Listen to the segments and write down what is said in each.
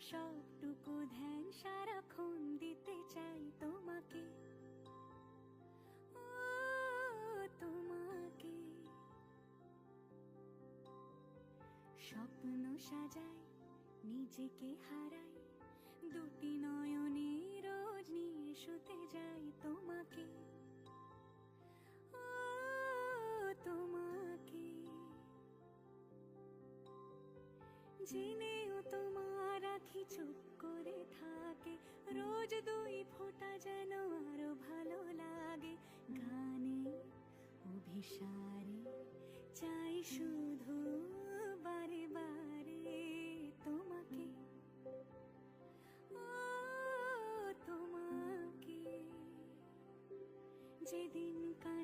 সবটুকু ধ্যান সারাক্ষণ দিতে চাই তোমাকে। তোমাকে। স্বপ্ন সাজাই, নিজেকে হারাই, দুটি নয়নে রোজ নিয়ে শুতে যাই তোমাকে। তোমাকে। জেনেও আখি চুপ করে থাকে। রোজ দুই ফোঁটা যেন আরও ভালো লাগে। গানে, অভিসারে, চাই শুধু বারে বারে তোমাকে। তোমাকে। যেদিন কানে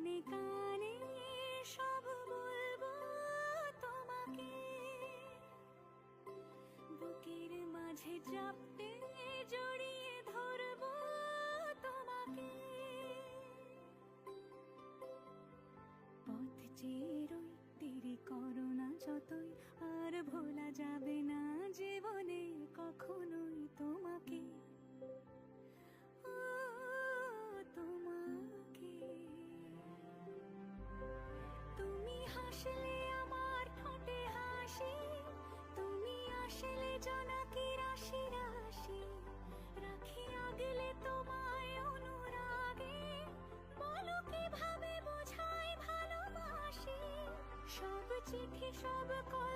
হাসলে আমার ঠোঁটে হাসি। তুমি আসলে জনাকি রাশি রাশি রাখি আগলে তোমায় অনুরাগে। বলো কীভাবে বোঝাই ভালোবাসি? সব চিঠি, সব কল্পনা